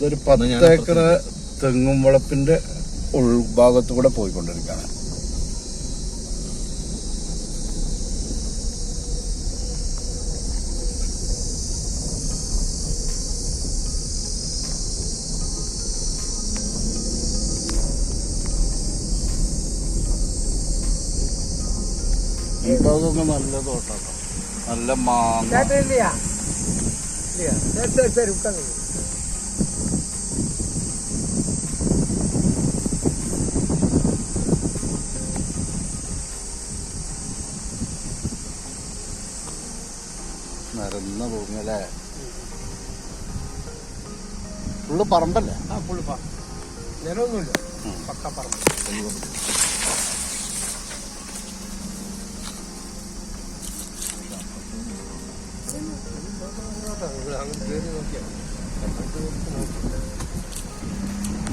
ഇതൊരു പത്ത് ഏക്കർ തെങ്ങും വളപ്പിന്റെ ഉൾഭാഗത്തു കൂടെ പോയിക്കൊണ്ടിരിക്കുകയാണ് ഈ ഭാഗമൊക്കെ നല്ല തോട്ടാട്ടോ നല്ല മാങ്ങ ശരി ശരി നിരന്ന ഭൂമി അല്ലേ ഫുള്ള് പറമ്പല്ലേ? ആ. പക്ക പറമ്പ്.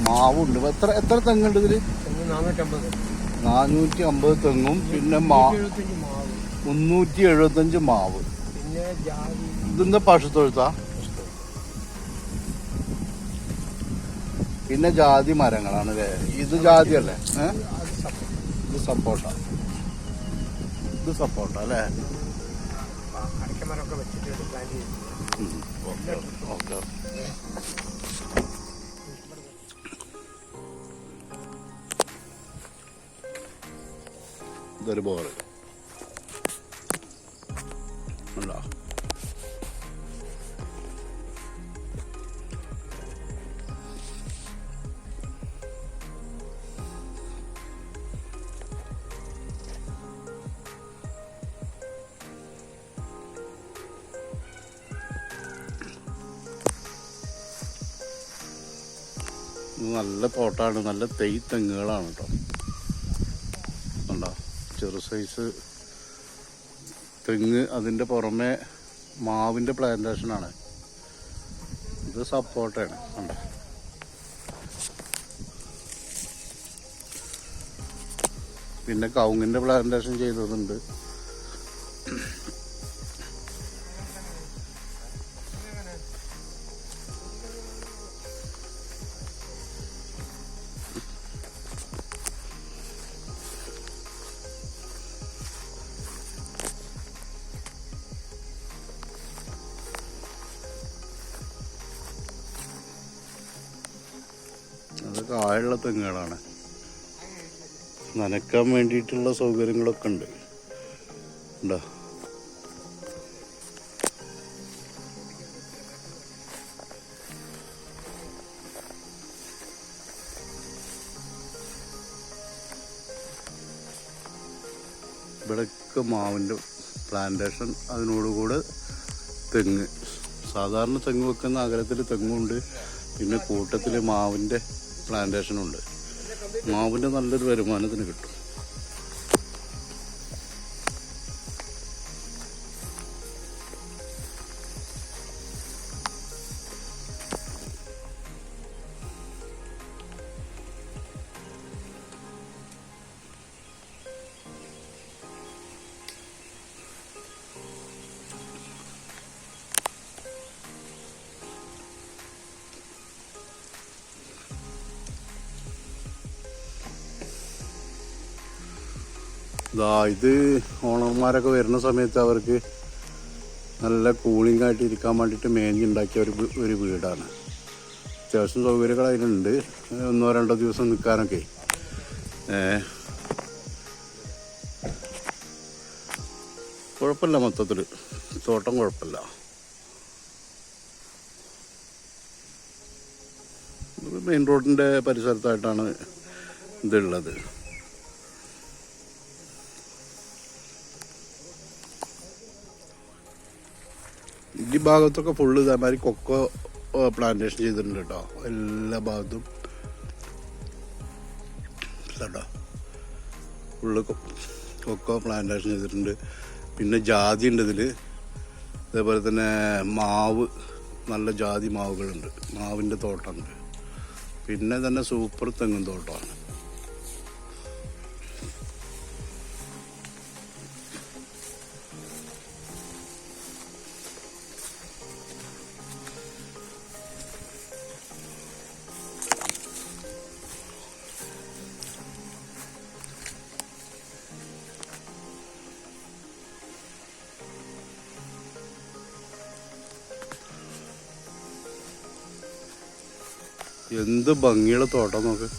മാവുണ്ട്. എത്ര എത്ര തെങ്ങുണ്ട് ഇതിൽ? നാനൂറ്റമ്പത്. നാനൂറ്റി അമ്പത് തെങ്ങും പിന്നെ മാവ്. മുന്നൂറ്റി എഴുപത്തഞ്ച് മാവ്. പിന്നെ ജാതി പിന്നെ ജാതി മരങ്ങളാണ് അല്ലേ? ഇത് ജാതി അല്ലേ ഇത് സപ്പോട്ട. ഇത് സപ്പോട്ട അല്ലേ? വെച്ചിട്ട് ഇതൊരു ബോറ്. ഉണ്ടോ നല്ല തോട്ടാണ് നല്ല തെയ് തെങ്ങുകളാണ് കേട്ടോ. ഉണ്ടോ ചെറു സൈസ് തെങ്ങ് അതിന്റെ പുറമെ മാവിന്റെ പ്ലാന്റേഷനാണ് ഇത് സപ്പോർട്ടാണ് കണ്ട പിന്നെ കൗങ്ങിന്റെ പ്ലാന്റേഷൻ ചെയ്തതുണ്ട്. അതൊക്കെ ആയുള്ള തെങ്ങുകളാണ്. നനക്കാൻ വേണ്ടിയിട്ടുള്ള സൗകര്യങ്ങളൊക്കെ ഉണ്ട്. ഉണ്ടോ? ഇവിടെയൊക്കെ മാവിന്റെ പ്ലാന്റേഷൻ അതിനോടുകൂടെ തെങ്ങ്. സാധാരണ തെങ്ങ് വെക്കുന്ന അകലത്തിൽ തെങ്ങുണ്ട്. പിന്നെ കൂട്ടത്തിൽ മാവിന്റെ പ്ലാന്റേഷനുണ്ട് മാവിന്റെ നല്ലൊരു വരുമാനത്തിന് കിട്ടും. ഇതാ ഇത് ഓണർമാരൊക്കെ വരുന്ന സമയത്ത് അവർക്ക് നല്ല കൂളിംഗ് ആയിട്ട് ഇരിക്കാൻ വേണ്ടിയിട്ട് മേഞ്ഞുണ്ടാക്കിയ ഒരു ഒരു വീടാണ്. അത്യാവശ്യം സൗകര്യങ്ങൾ അതിലുണ്ട്. ഒന്നോ രണ്ടോ ദിവസം നിൽക്കാനൊക്കെ കുഴപ്പമില്ല മൊത്തത്തിൽ തോട്ടം കുഴപ്പമില്ല. മെയിൻ റോഡിന്റെ പരിസരത്തായിട്ടാണ് ഇതുള്ളത്. ഈ ഭാഗത്തൊക്കെ ഫുള്ള് ഇതേമാതിരി കൊക്കോ പ്ലാന്റേഷൻ ചെയ്തിട്ടുണ്ട് കേട്ടോ എല്ലാ ഭാഗത്തും. കേട്ടോ ഫുള്ള് കൊക്കോ പ്ലാന്റേഷൻ ചെയ്തിട്ടുണ്ട്. പിന്നെ ജാതി ഉണ്ട് ഇതിൽ അതേപോലെ തന്നെ മാവ് നല്ല ജാതി മാവുകളുണ്ട്. മാവിന്റെ തോട്ടമുണ്ട് പിന്നെ തന്നെ സൂപ്പർ തെങ്ങും തോട്ടമാണ്. എന്ത് ഭംഗിയുള്ള തോട്ടം നോക്ക്.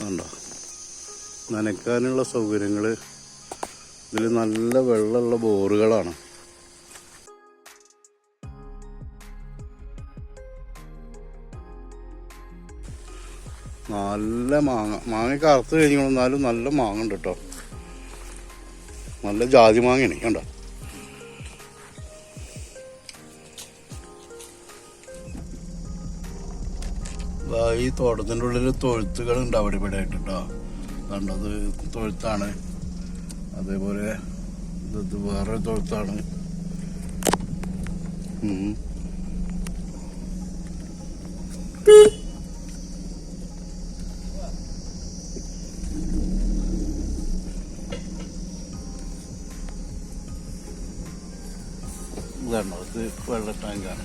വേണ്ട നനയ്ക്കാനുള്ള സൗകര്യങ്ങൾ ഇതിൽ നല്ല വെള്ളമുള്ള ബോറുകളാണ്. നല്ല മാങ്ങ. മാങ്ങ കറുത്ത് കഴിഞ്ഞു എന്നാലും നല്ല മാങ്ങ ഉണ്ട് കേട്ടോ. നല്ല ജാതി മാങ്ങയാണ് കണ്ടോ? ഈ തോട്ടത്തിന്റെ ഉള്ളിൽ തൊഴുത്തുകൾ ഉണ്ട് അവിടെ ഇവിടെ ആയിട്ട് കേട്ടോ. കണ്ടത് തൊഴുത്താണ്. അതേപോലെ ഇത് വേറെ തൊഴുത്താണ്. ഇതാണോ ഇത് വെള്ള ടാങ്കാണ്.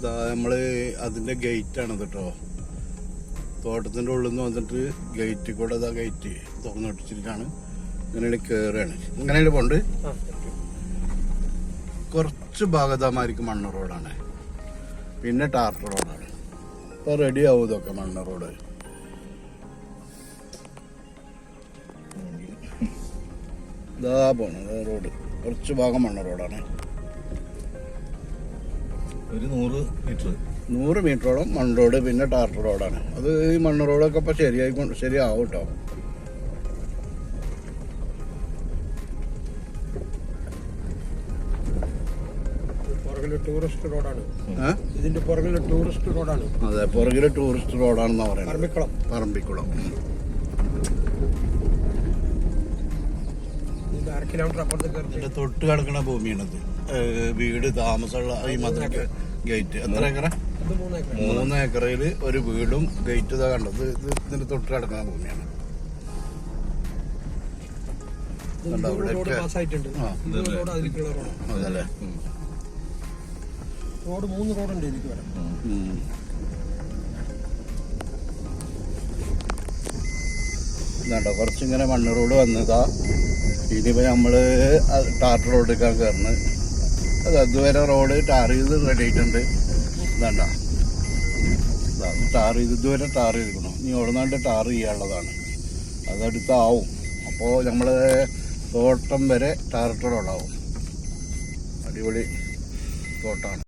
ഇതാ നമ്മൾ അതിന്റെ ഗേറ്റ് ആണ് കേട്ടോ തോട്ടത്തിന്റെ ഉള്ളിൽ നിന്ന് വന്നിട്ട് ഗേറ്റ് കൂടെ അതാ ഗേറ്റ് തുറന്നിട്ടിരിക്കാണ് ഇങ്ങനെ കയറുകയാണ് ഇങ്ങനെ പോണ്ട്. കുറച്ച് ഭാഗതമായിരിക്കും മണ്ണ് റോഡാണ്. പിന്നെ ടാർട്ട് റോഡാണ്. ഇപ്പൊ റെഡി ആവും ഇതൊക്കെ മണ്ണ് റോഡ്. ഇതാ പോണ റോഡ്. കുറച്ച് ഭാഗം മണ്ണ് റോഡാണ്. ഒരു നൂറ് മീറ്റർ. നൂറ് മീറ്ററോളം മണ്ണ് റോഡ് പിന്നെ ടാർട്ടർ റോഡാണ്. അത് ഈ മണ്ണ് റോഡൊക്കെ ഇപ്പൊ ശരിയായി കൊണ്ട്- ശരിയാവും കേട്ടോ ടൂറിസ്റ്റ് റോഡാണ്? ഇതിന്റെ ടൂറിസ്റ്റ് റോഡാണ്. അതെ ടൂറിസ്റ്റ് റോഡാണെന്നാ പറയുന്നത്. പറമ്പിക്കുളം. പറമ്പിക്കുളം. തൊട്ട് കിടക്കുന്ന ഭൂമിയാണിത്. വീട് താമസമുള്ള ഈ മതിലൊക്കെ ഗേറ്റ് എത്ര ഏക്കറ? മൂന്ന് ഏക്കറയിൽ ഒരു വീടും ഗേറ്റ് ഇതാ കണ്ടത്. ഇത് ഇതിന്റെ തൊട്ട് കിടക്കുന്ന ഭൂമിയാണ്. അതല്ലേ. റോഡ് മൂന്ന് റോഡുണ്ട് ഇതിലേക്ക് വരാം ഉം. ഇതാണ്ടോ കുറച്ചിങ്ങനെ മണ്ണ് റോഡ് വന്നതാ. ഇനിയിപ്പോൾ നമ്മൾ ടാർ റോഡിലേക്കാണ് കയറുന്നത് അത് അതുവരെ റോഡ് ടാർ ചെയ്ത് റെഡി ആയിട്ടുണ്ട്. ഇതാണ്ട. ഇതാ, ടാർ ചെയ്ത് ഇതുവരെ ടാർ ചെയ്തിരിക്കണം ഇനി ഉടനാണ്ട് ടാർ ചെയ്യാനുള്ളതാണ്. അതടുത്താവും. അപ്പോൾ നമ്മൾ തോട്ടം വരെ ടാറിട്ട റോഡാവും അടിപൊളി തോട്ടമാണ്